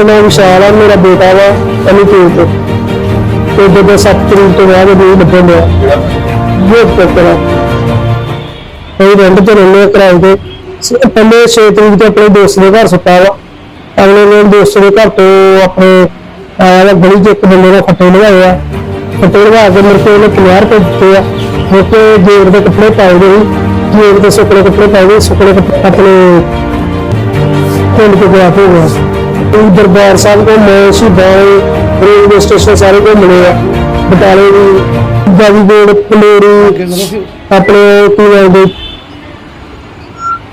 ਮੇਰਾ ਨਾਮ ਵਿਸ਼ਾਲ ਆ, ਮੇਰਾ ਬੇਟਾ ਵਾ ਅਨੁਕੂਲ ਤੋਂ ਤੇ ਜਦੋਂ 7 ਤਰੀਕ ਤੋਂ ਬਾਅਦ ਨਹੀਂ ਲੱਗਣ ਡਿਆ। ਬਹੁਤ ਪਕੜਾ ਇਹ ਰੈਂਟ ਤੇ ਰਹਿੰਦੇ ਆ ਕਿਰਾਏ ਤੇ। ਸ- ਪਹਿਲੇ 6 ਤਰੀਕ ਤੋਂ ਆਪਣੇ ਦੋਸਤ ਦੇ ਘਰ ਸੁੱਤਾ ਵਾ। ਅਗਲੇ ਦਿਨ ਦੋਸਤ ਦੇ ਘਰ ਤੋਂ ਆਪਣੇ ਆਇਆ ਵਾ ਗਲੀ 'ਚ ਇੱਕ ਬੰਦੇ ਨੇ ਫੱਟੇ ਲਗਾਏ ਆ। ਫੱਟੇ ਲਗਾ ਕੇ ਮੇਰੇ ਕੋਲ 50 ਰੁਪਏ ਦਿੱਤੇ ਆ। ਮੇਰੇ ਕੋਲ ਦੇ ਕੱਪੜੇ ਪਾਏ ਦੇ ਸੀ ਜੇਬ ਦੇ ਸੁੱਕਣੇ ਕੱਪੜੇ ਪਾਏ ਦੇ ਸੁੱਕਣੇ ਕੱਪੜੇ ਆਪਣੇ ਪਿੰਡ ਤੋਂ ਗਿਆ ਹੋ ਗਿਆ ਉਹ ਦਰਬਾਰ ਸਾਹਿਬ ਕੋ ਮੈਂ ਸ਼ਹੀਦਾਂ ਰੇਲਵੇ ਸਟੇਸ਼ਨ ਸਾਰੇ ਘੁੰਮਣੇ ਆ। ਬਟਾਲੇ ਦੀ ਗਾਜੀਪੁਰ ਪਲੇਰੀ ਆਪਣੇ ਕੀ ਕਹਿੰਦੇ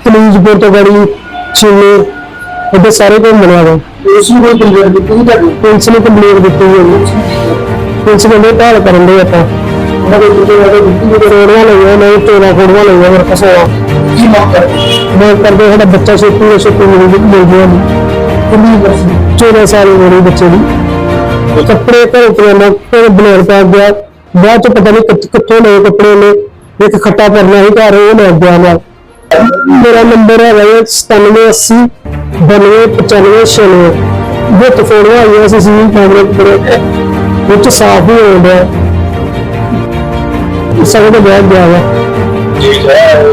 ਕਲੀਜਪੁਰ ਤੋਂ ਗੜੀ ਚੀਨੇ ਉਹਦੇ ਸਾਰੇ ਘੁੰਮਣੇ ਆ ਵਾ ਉਸ ਨੂੰ ਕੋਈ ਕੰਪਲੇਂਟ ਦਿੱਤੀ ਤੁਹਾਡੀ? ਪੁਲਿਸ ਨੇ ਕੰਪਲੀਟ ਦਿੱਤੀ ਹੋਈ ਹੈ ਪੁਲਿਸ ਨੇ ਭਾਲ ਕਰਨ ਦੇ ਆਪਾਂ। ਉਹਨਾਂ ਦੇ ਵਾਲੇ ਦਿੱਤੀ ਲਈਆਂ ਨਹੀਂ 13 ਫੋੜੀਆਂ ਲਈਆਂ ਮੇਰੇ ਕੋਲ ਸੌ ਕੀ ਮੰਗ ਕਰਦੇ? ਮੈਂ ਕਰਦੇ ਸਾਡਾ ਬੱਚਾ ਛੇਤੀ ਤੋਂ ਛੇਤੀ ਮਿਲ ਮਿਲ। ਗਿਆ ਕਿੰਨੀ ਵਰਸੀ 14 ਸਾਲ ਦੀ ਮੇਰੀ ਬੱਚੇ ਦੀ। ਕੱਪੜੇ ਘਰ ਪਜਾਮਾ ਫਿਰ ਬਨੇਰ ਪਾ ਗਿਆ। ਬਾਅਦ ਚ ਪਤਾ ਨਹੀਂ ਕਿੱਥ- ਲਏ ਕੱਪੜੇ ਨੇ ਇੱਕ ਖੱਟਾ ਪਰਨਾ ਹੀ ਘਰ ਉਹ ਲੈ ਗਿਆ ਨਾਲ। ਮੇਰਾ ਨੰਬਰ ਹੈ 9780 9295 ਬਹੁਤ ਫੋਟੋਆਂ ਆਈਆਂ ਸੀ ਸੀ ਕੈਮਰੇ ਉੱਪਰ ਵਿੱਚ ਸਾਫ਼ ਹੀ ਹੋ ਰਿਹਾ ਸਭ ਤੋਂ ਬਾਅਦ ਗਿਆ। ਹੈ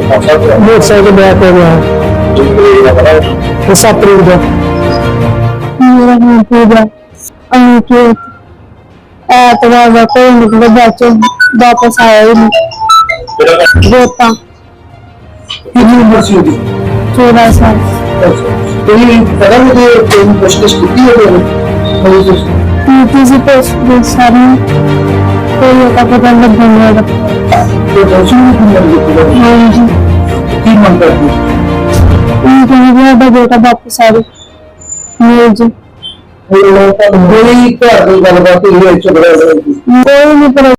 ਮੋਟਰਸਾਈਕਲ ਬੈਕ ਹੋ ਗਿਆ। ਜਿੰਦਗੀ ਦਾ ਬੜਾ ਇਹ ਸੱਤ ਤਰੀਕ ਦਾ ਮੇਰਾ ਨਾਮ ਪੂਜਾ ਅੰਕਿਤ ਐਤਵਾਰ ਦਾ ਕੋਈ ਨਿਕਲ ਬੱਚੇ ਵਾਪਸ ਆਇਆ ਹੀ ਨਹੀਂ ਗੋਤਾ ਕਿੰਨੀ ਵਰਸੀ ਹੋਈ 14 ਸਾਲ ਕੋਈ ਪਤਾ ਨਹੀਂ ਕਿ ਕੋਈ ਮੁਸ਼ਕਿਲ ਕੀਤੀ ਹੈ ਕੋਈ ਕੋਈ ਨੀਤੀ ਸੀ ਪੇਸ਼ ਦੇ ਸਾਰੇ ਕੋਈ ਉਹਦਾ ਪਤਾ ਨਹੀਂ ਲੱਗਦਾ ਦੋਸ਼ੀ ਨਹੀਂ ਕਿੰਨੀ ਦਿੱਤੀ ਹਾਂਜੀ ਕੀ ਮੰਗ ਕਰਦੇ ਇਹ ਕਹਿੰਦੇ ਆ ਬੇਟਾ ਵਾਪਸ ਆਵੇ ਮਿਲ ਜੀ। ਕੋਈ ਘਰ ਦੀ ਗੱਲਬਾਤ ਹੋਈ ਹੈ ਝਗੜਾ ਹੋਇਆ ਕੋਈ ਨਹੀਂ ਪਰ